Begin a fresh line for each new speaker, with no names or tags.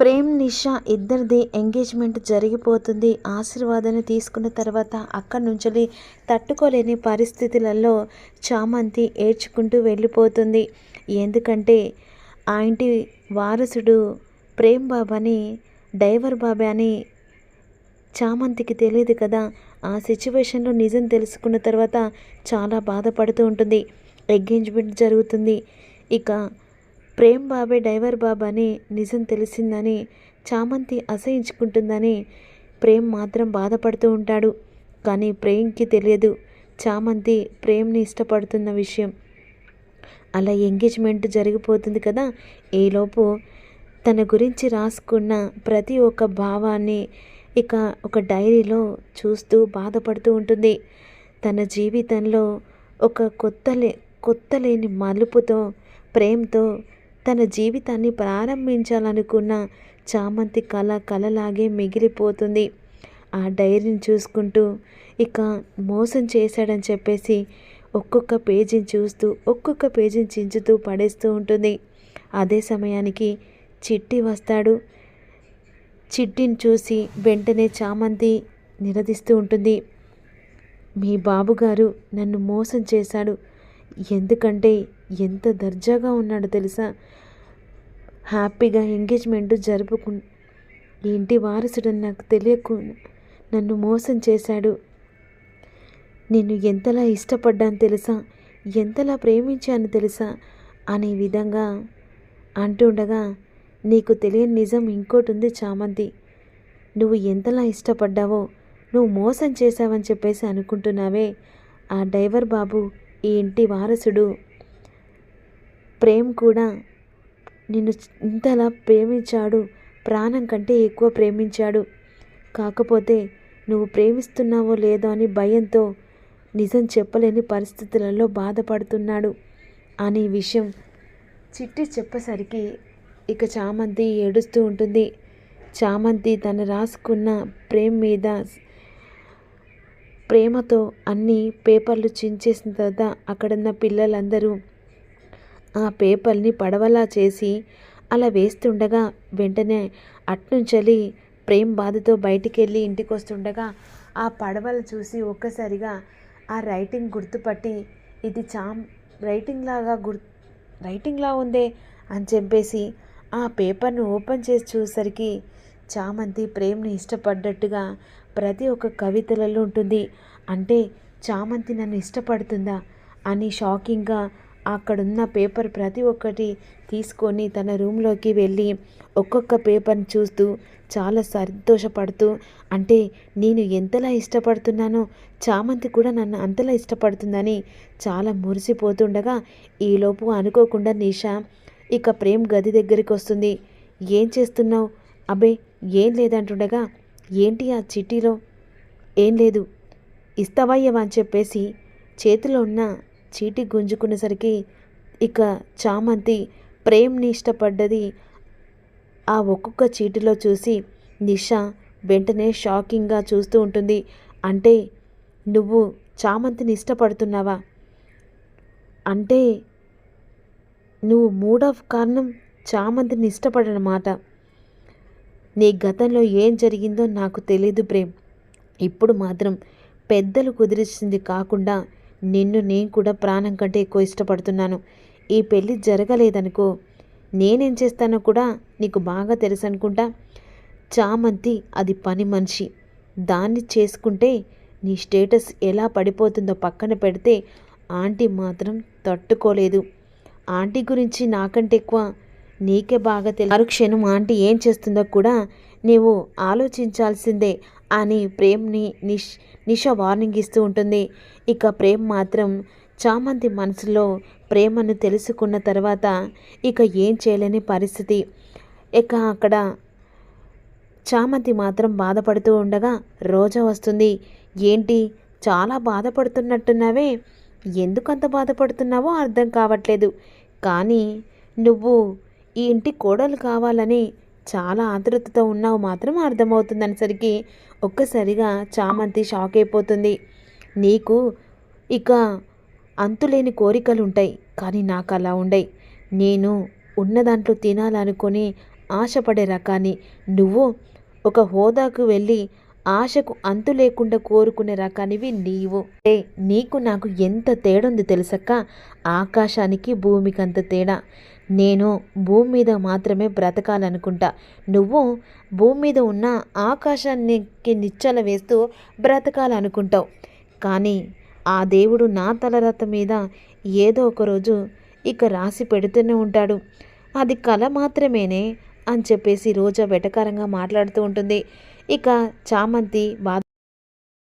ప్రేమ్ నిషా ఇద్దరిది ఎంగేజ్మెంట్ జరిగిపోతుంది. ఆశీర్వాదాన్ని తీసుకున్న తర్వాత అక్కడి నుంచి తట్టుకోలేని పరిస్థితులలో చామంతి ఏడ్చుకుంటూ వెళ్ళిపోతుంది. ఎందుకంటే ఆ ఇంటి వారసుడు ప్రేమ్ బాబాని డైవర్ బాబా అని చామంతికి తెలియదు కదా. ఆ సిచ్యువేషన్లో నిజం తెలుసుకున్న తర్వాత చాలా బాధపడుతూ ఉంటుంది. ఎంగేజ్మెంట్ జరుగుతుంది. ఇక ప్రేమ్ బాబే డైవర్ బాబాని నిజం తెలిసిందని చామంతి అసహించుకుంటుందని ప్రేమ్ మాత్రం బాధపడుతూ ఉంటాడు. కానీ ప్రేమ్కి తెలియదు. చామంతి ప్రేమ్ని ఇష్టపడుతున్న విషయం. అలా ఎంగేజ్మెంట్ జరిగిపోతుంది కదా. ఈలోపు తన గురించి రాసుకున్న ప్రతి ఒక్క భావాన్ని ఇక ఒక డైరీలో చూస్తూ బాధపడుతూ ఉంటుంది. తన జీవితంలో ఒక కొత్త లే కొత్త లేని మలుపుతో ప్రేమతో తన జీవితాన్ని ప్రారంభించాలనుకున్న చామంతి కళ కలలాగే మిగిలిపోతుంది. ఆ డైరీని చూసుకుంటూ ఇక మోసం చేశాడని చెప్పేసి ఒక్కొక్క పేజీని చూస్తూ ఒక్కొక్క పేజీని చించుతూ పడేస్తూ ఉంటుంది. అదే సమయానికి చిట్టి వస్తాడు. చిట్టిని చూసి వెంటనే చామంతి నిలదీస్తూ ఉంటుంది. మీ బాబుగారు నన్ను మోసం చేశాడు. ఎందుకంటే ఎంత దర్జాగా ఉన్నాడో తెలుసా? హ్యాపీగా ఎంగేజ్మెంట్ జరుపుకు ఇంటి వారసుడని నాకు తెలియకు నన్ను మోసం చేశాడు. నేను ఎంతలా ఇష్టపడ్డాను తెలుసా? ఎంతలా ప్రేమించాను తెలుసా? అనే విధంగా అంటుండగా నీకు తెలియని నిజం ఇంకోటి ఉంది చామంతి. నువ్వు ఎంతలా ఇష్టపడ్డావో నువ్వు మోసం చేశావని చెప్పేసి అనుకుంటున్నావే. ఆ డైవర్ బాబు ఈ ఇంటి వారసుడు. ప్రేమ్ కూడా నిన్ను ఇంతలా ప్రేమించాడు. ప్రాణం కంటే ఎక్కువ ప్రేమించాడు. కాకపోతే నువ్వు ప్రేమిస్తున్నావో లేదో అని భయంతో నిజం చెప్పలేని పరిస్థితులలో బాధపడుతున్నాడు. అనే విషయం చిట్టి చెప్పేసరికి ఇక చామంతి ఏడుస్తూ ఉంటుంది. చామంతి తను రాసుకున్న ప్రేమ్ మీద ప్రేమతో అన్ని పేపర్లు చించేసిన తర్వాత అక్కడున్న పిల్లలందరూ ఆ పేపర్ని పడవలా చేసి అలా వేస్తుండగా వెంటనే అట్నుంచలి ప్రేమ్ బాధతో బయటికి వెళ్ళి ఇంటికి వస్తుండగా ఆ పడవలు చూసి ఒక్కసారిగా ఆ రైటింగ్ గుర్తుపట్టి ఇది చామ్ రైటింగ్ లాగా గుర్ రైటింగ్లా ఉందే అని చెప్పేసి ఆ పేపర్ను ఓపెన్ చేసి చూసరికి చామంతి ప్రేమ్ని ఇష్టపడ్డట్టుగా ప్రతి ఒక్క కవితలలో ఉంటుంది. అంటే చామంతి నన్ను ఇష్టపడుతుందా? అని షాకింగ్గా అక్కడున్న పేపర్ ప్రతి ఒక్కటి తీసుకొని తన రూమ్లోకి వెళ్ళి ఒక్కొక్క పేపర్ని చూస్తూ చాలా సంతోషపడుతూ అంటే నేను ఎంతలా ఇష్టపడుతున్నానో చామంతి కూడా నన్ను అంతలా ఇష్టపడుతుందని చాలా మురిసిపోతుండగా ఈలోపు అనుకోకుండా నిషా ఇక ప్రేమ్ గది దగ్గరికి వస్తుంది. ఏం చేస్తున్నావు? అబే ఏం లేదంటుండగా ఏంటి ఆ చిట్టీలో? ఏం లేదు. ఇస్తావయ్యవా అని చెప్పేసి చేతిలో ఉన్న చీటి గుంజుకునేసరికి ఇక చామంతి ప్రేమ్ని ఇష్టపడ్డది. ఆ ఒక్కొక్క చీటిలో చూసి నిష వెంటనే షాకింగ్గా చూస్తూ ఉంటుంది. అంటే నువ్వు చామంతిని ఇష్టపడుతున్నావా? అంటే నువ్వు మూడ్ ఆఫ్ కారణం చామంతిని ఇష్టపడనమాట. నీ గతంలో ఏం జరిగిందో నాకు తెలీదు ప్రేమ్. ఇప్పుడు మాత్రం పెద్దలు కుదిరిచింది కాకుండా నిన్ను నేను కూడా ప్రాణం కంటే ఎక్కువ ఇష్టపడుతున్నాను. ఈ పెళ్ళి జరగలేదనుకో నేనేం చేస్తానో కూడా నీకు బాగా తెలుసు అనుకుంటా చామంతి అది పని మనిషి. దాన్ని చేసుకుంటే నీ స్టేటస్ ఎలా పడిపోతుందో పక్కన పెడితే ఆంటీ మాత్రం తట్టుకోలేదు. ఆంటీ గురించి నాకంటే ఎక్కువ నీకే బాగా తెలుసు మరుక్షణం ఆంటీ ఏం చేస్తుందో కూడా నీవు ఆలోచించాల్సిందే. అని ప్రేమ్ని నిష్ నిష వార్నింగ్ ఇస్తూ ఉంటుంది. ఇక ప్రేమ్ మాత్రం చామంతి మనసులో ప్రేమను తెలుసుకున్న తర్వాత ఇక ఏం చేయలేని పరిస్థితి. ఇక అక్కడ చామంతి మాత్రం బాధపడుతూ ఉండగా రోజా వస్తుంది. ఏంటి? చాలా బాధపడుతున్నట్టున్నావే. ఎందుకంత బాధపడుతున్నావో అర్థం కావట్లేదు. కానీ నువ్వు ఈ ఇంటి కోడలు కావాలని చాలా ఆతృతతో ఉన్నావు మాత్రం అర్థమవుతుందనేసరికి ఒక్కసారిగా చామంతి షాక్ అయిపోతుంది. నీకు ఇక అంతులేని కోరికలు ఉంటాయి కానీ నాకు అలా ఉండయి. నేను ఉన్న దాంట్లో తినాలనుకొని ఆశపడే రకాన్ని నువ్వు ఒక హోదాకు వెళ్ళి ఆశకు అంతు లేకుండా కోరుకునే రకానివి నీవు. ఏ నీకు నాకు ఎంత తేడుంది తెలుసక్క? ఆకాశానికి భూమికి అంత తేడా. నేను భూమి మీద మాత్రమే బ్రతకాలనుకుంటా. నువ్వు భూమి మీద ఉన్న ఆకాశానికి నిచ్చల వేస్తూ బ్రతకాలనుకుంటావు. కానీ ఆ దేవుడు నా తలరత మీద ఏదో ఒక రోజు ఇక రాసి పెడుతూనే ఉంటాడు. అది కళ మాత్రమేనే అని చెప్పేసి రోజా వెటకారంగా మాట్లాడుతూ ఉంటుంది. ఇక చామంతి బాధ